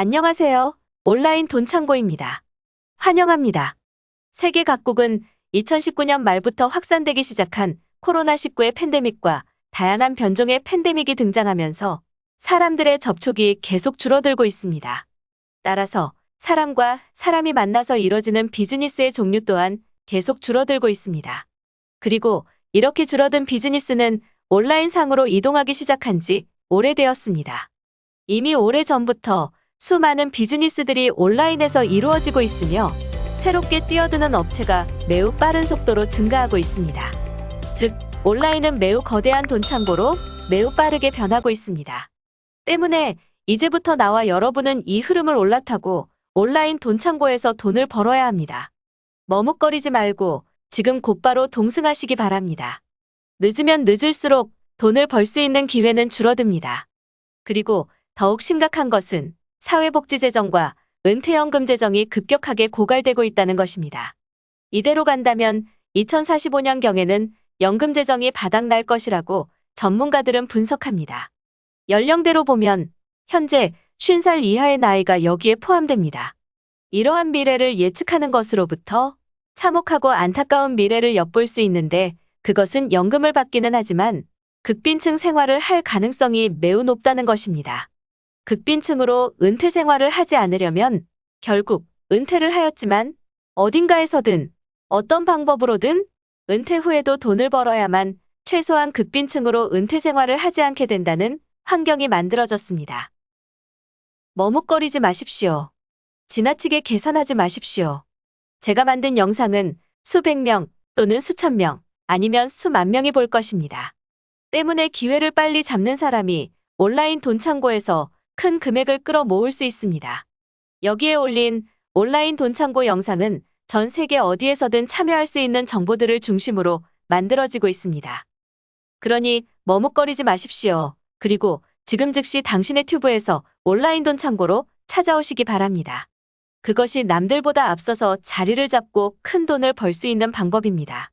안녕하세요. 온라인 돈창고입니다. 환영합니다. 세계 각국은 2019년 말부터 확산되기 시작한 코로나19의 팬데믹과 다양한 변종의 팬데믹이 등장하면서 사람들의 접촉이 계속 줄어들고 있습니다. 따라서 사람과 사람이 만나서 이뤄지는 비즈니스의 종류 또한 계속 줄어들고 있습니다. 그리고 이렇게 줄어든 비즈니스는 온라인 상으로 이동하기 시작한 지 오래되었습니다. 이미 오래 전부터 수많은 비즈니스들이 온라인에서 이루어지고 있으며 새롭게 뛰어드는 업체가 매우 빠른 속도로 증가하고 있습니다. 즉, 온라인은 매우 거대한 돈 창고로 매우 빠르게 변하고 있습니다. 때문에 이제부터 나와 여러분은 이 흐름을 올라타고 온라인 돈 창고에서 돈을 벌어야 합니다. 머뭇거리지 말고 지금 곧바로 동승하시기 바랍니다. 늦으면 늦을수록 돈을 벌 수 있는 기회는 줄어듭니다. 그리고 더욱 심각한 것은 사회복지재정과 은퇴연금 재정이 급격하게 고갈되고 있다는 것입니다. 이대로 간다면 2045년경에는 연금 재정이 바닥날 것이라고 전문가들은 분석합니다. 연령대로 보면 현재 50살 이하의 나이가 여기에 포함됩니다. 이러한 미래를 예측하는 것으로부터 참혹하고 안타까운 미래를 엿볼 수 있는데 그것은 연금을 받기는 하지만 극빈층 생활을 할 가능성이 매우 높다는 것입니다. 극빈층으로 은퇴 생활을 하지 않으려면 결국 은퇴를 하였지만 어딘가에서든 어떤 방법으로든 은퇴 후에도 돈을 벌어야만 최소한 극빈층으로 은퇴 생활을 하지 않게 된다는 환경이 만들어졌습니다. 머뭇거리지 마십시오. 지나치게 계산하지 마십시오. 제가 만든 영상은 수백 명 또는 수천 명 아니면 수만 명이 볼 것입니다. 때문에 기회를 빨리 잡는 사람이 온라인 돈창고에서 큰 금액을 끌어 모을 수 있습니다. 여기에 올린 온라인 돈 창고 영상은 전 세계 어디에서든 참여할 수 있는 정보들을 중심으로 만들어지고 있습니다. 그러니 머뭇거리지 마십시오. 그리고 지금 즉시 당신의 튜브에서 온라인 돈 창고로 찾아오시기 바랍니다. 그것이 남들보다 앞서서 자리를 잡고 큰 돈을 벌 수 있는 방법입니다.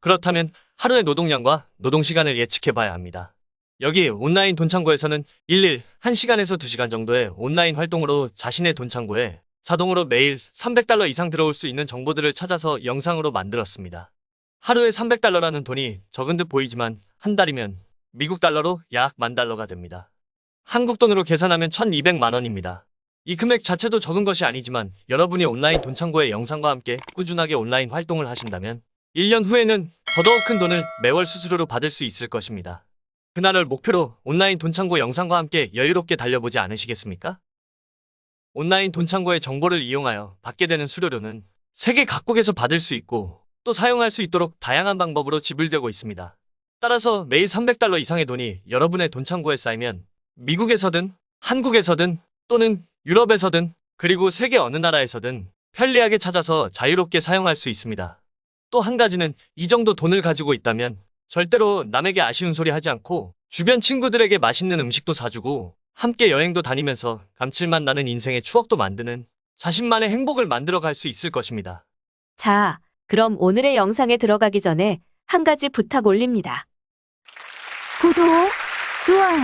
그렇다면 하루의 노동량과 노동시간을 예측해 봐야 합니다. 여기 온라인 돈창고에서는 일일 1시간에서 2시간 정도의 온라인 활동으로 자신의 돈창고에 자동으로 매일 300달러 이상 들어올 수 있는 정보들을 찾아서 영상으로 만들었습니다. 하루에 300달러라는 돈이 적은 듯 보이지만 한 달이면 미국 달러로 약 만 달러가 됩니다. 한국 돈으로 계산하면 1200만 원입니다. 이 금액 자체도 적은 것이 아니지만 여러분이 온라인 돈창고의 영상과 함께 꾸준하게 온라인 활동을 하신다면 1년 후에는 더더욱 큰 돈을 매월 수수료로 받을 수 있을 것입니다. 그날을 목표로 온라인 돈창고 영상과 함께 여유롭게 달려보지 않으시겠습니까? 온라인 돈창고의 정보를 이용하여 받게 되는 수료료는 세계 각국에서 받을 수 있고 또 사용할 수 있도록 다양한 방법으로 지불되고 있습니다. 따라서 매일 300달러 이상의 돈이 여러분의 돈창고에 쌓이면 미국에서든 한국에서든 또는 유럽에서든 그리고 세계 어느 나라에서든 편리하게 찾아서 자유롭게 사용할 수 있습니다. 또 한 가지는 이 정도 돈을 가지고 있다면 절대로 남에게 아쉬운 소리 하지 않고 주변 친구들에게 맛있는 음식도 사주고 함께 여행도 다니면서 감칠맛 나는 인생의 추억도 만드는 자신만의 행복을 만들어 갈 수 있을 것입니다. 자, 그럼 오늘의 영상에 들어가기 전에 한 가지 부탁 올립니다. 구독, 좋아요,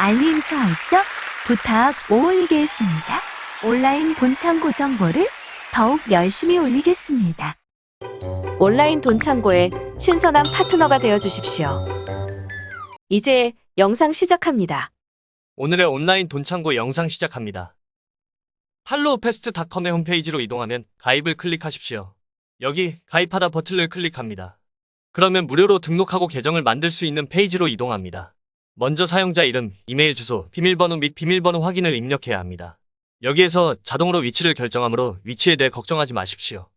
알림 설정 부탁 올리겠습니다. 온라인 본창고 정보를 더욱 열심히 올리겠습니다. 온라인 돈 창고의 신선한 파트너가 되어 주십시오. 이제 영상 시작합니다. 오늘의 온라인 돈창고 영상 시작합니다. 할로우패스트닷컴의 홈페이지로 이동하면 가입을 클릭하십시오. 여기 가입하다 버튼을 클릭합니다. 그러면 무료로 등록하고 계정을 만들 수 있는 페이지로 이동합니다. 먼저 사용자 이름, 이메일 주소, 비밀번호 및 비밀번호 확인을 입력해야 합니다. 여기에서 자동으로 위치를 결정하므로 위치에 대해 걱정하지 마십시오.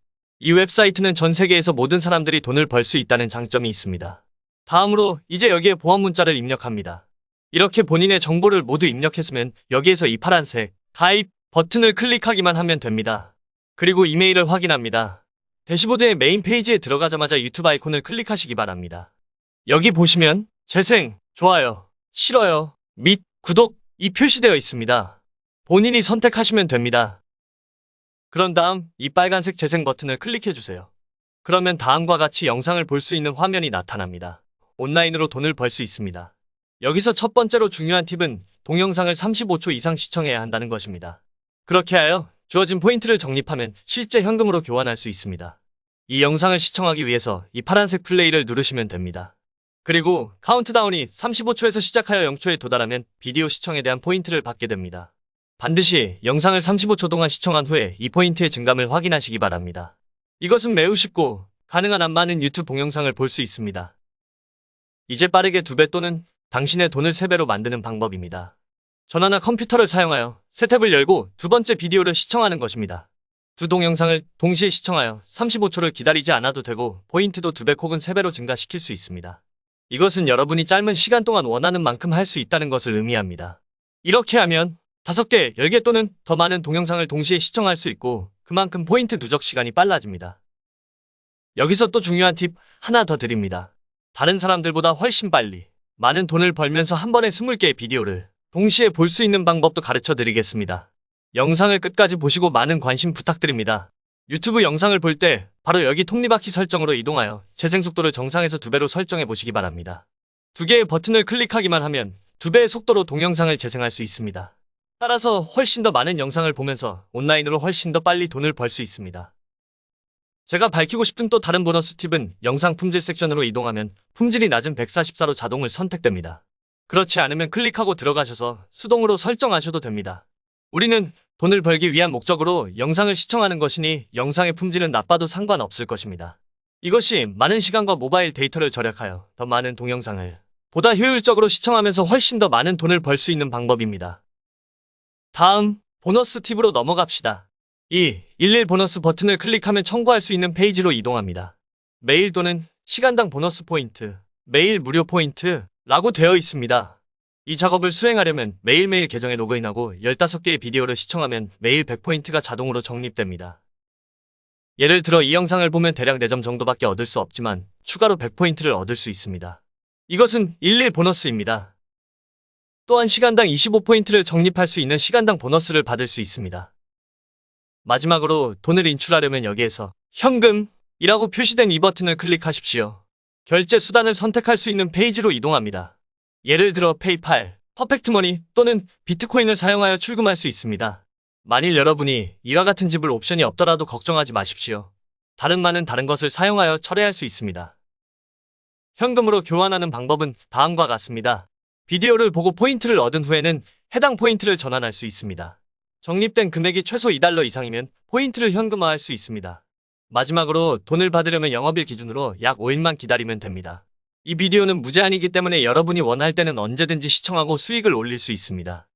이 웹사이트는 전 세계에서 모든 사람들이 돈을 벌 수 있다는 장점이 있습니다. 다음으로 이제 여기에 보안 문자를 입력합니다. 이렇게 본인의 정보를 모두 입력했으면 여기에서 이 파란색 가입 버튼을 클릭하기만 하면 됩니다. 그리고 이메일을 확인합니다. 대시보드의 메인 페이지에 들어가자마자 유튜브 아이콘을 클릭하시기 바랍니다. 여기 보시면 재생, 좋아요, 싫어요, 및 구독 이 표시되어 있습니다. 본인이 선택하시면 됩니다. 그런 다음 이 빨간색 재생 버튼을 클릭해 주세요. 그러면 다음과 같이 영상을 볼 수 있는 화면이 나타납니다. 온라인으로 돈을 벌 수 있습니다. 여기서 첫 번째로 중요한 팁은 동영상을 35초 이상 시청해야 한다는 것입니다. 그렇게 하여 주어진 포인트를 적립하면 실제 현금으로 교환할 수 있습니다. 이 영상을 시청하기 위해서 이 파란색 플레이를 누르시면 됩니다. 그리고 카운트다운이 35초에서 시작하여 0초에 도달하면 비디오 시청에 대한 포인트를 받게 됩니다. 반드시 영상을 35초 동안 시청한 후에 이 포인트의 증감을 확인하시기 바랍니다. 이것은 매우 쉽고 가능한 한 많은 유튜브 동영상을 볼 수 있습니다. 이제 빠르게 두배 또는 당신의 돈을 세 배로 만드는 방법입니다. 전화나 컴퓨터를 사용하여 새 탭을 열고 두 번째 비디오를 시청하는 것입니다. 두 동영상을 동시에 시청하여 35초를 기다리지 않아도 되고 포인트도 두배 혹은 세 배로 증가시킬 수 있습니다. 이것은 여러분이 짧은 시간 동안 원하는 만큼 할 수 있다는 것을 의미합니다. 이렇게 하면 5개, 10개 또는 더 많은 동영상을 동시에 시청할 수 있고 그만큼 포인트 누적 시간이 빨라집니다. 여기서 또 중요한 팁 하나 더 드립니다. 다른 사람들보다 훨씬 빨리 많은 돈을 벌면서 한 번에 20개의 비디오를 동시에 볼 수 있는 방법도 가르쳐 드리겠습니다. 영상을 끝까지 보시고 많은 관심 부탁드립니다. 유튜브 영상을 볼 때 바로 여기 톱니바퀴 설정으로 이동하여 재생 속도를 정상에서 두 배로 설정해 보시기 바랍니다. 두 개의 버튼을 클릭하기만 하면 두 배의 속도로 동영상을 재생할 수 있습니다. 따라서 훨씬 더 많은 영상을 보면서 온라인으로 훨씬 더 빨리 돈을 벌 수 있습니다. 제가 밝히고 싶은 또 다른 보너스 팁은 영상 품질 섹션으로 이동하면 품질이 낮은 144로 자동을 선택됩니다. 그렇지 않으면 클릭하고 들어가셔서 수동으로 설정하셔도 됩니다. 우리는 돈을 벌기 위한 목적으로 영상을 시청하는 것이니 영상의 품질은 나빠도 상관없을 것입니다. 이것이 많은 시간과 모바일 데이터를 절약하여 더 많은 동영상을 보다 효율적으로 시청하면서 훨씬 더 많은 돈을 벌 수 있는 방법입니다. 다음 보너스 팁으로 넘어갑시다. 이11 보너스 버튼을 클릭하면 청구할 수 있는 페이지로 이동합니다. 매일 또는 시간당 보너스 포인트, 매일 무료 포인트 라고 되어 있습니다. 이 작업을 수행하려면 매일매일 계정에 로그인하고 15개의 비디오를 시청하면 매일 100포인트가 자동으로 적립됩니다. 예를 들어 이 영상을 보면 대략 4점 정도밖에 얻을 수 없지만 추가로 100포인트를 얻을 수 있습니다. 이것은 11 보너스입니다. 또한 시간당 25포인트를 적립할 수 있는 시간당 보너스를 받을 수 있습니다. 마지막으로 돈을 인출하려면 여기에서 현금이라고 표시된 이 버튼을 클릭하십시오. 결제 수단을 선택할 수 있는 페이지로 이동합니다. 예를 들어 페이팔, 퍼펙트머니 또는 비트코인을 사용하여 출금할 수 있습니다. 만일 여러분이 이와 같은 지불 옵션이 없더라도 걱정하지 마십시오. 다른 많은 다른 것을 사용하여 철회할 수 있습니다. 현금으로 교환하는 방법은 다음과 같습니다. 비디오를 보고 포인트를 얻은 후에는 해당 포인트를 전환할 수 있습니다. 적립된 금액이 최소 2달러 이상이면 포인트를 현금화할 수 있습니다. 마지막으로 돈을 받으려면 영업일 기준으로 약 5일만 기다리면 됩니다. 이 비디오는 무제한이기 때문에 여러분이 원할 때는 언제든지 시청하고 수익을 올릴 수 있습니다.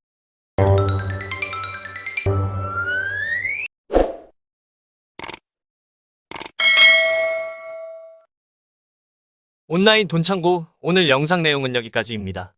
온라인 돈창고 오늘 영상 내용은 여기까지입니다.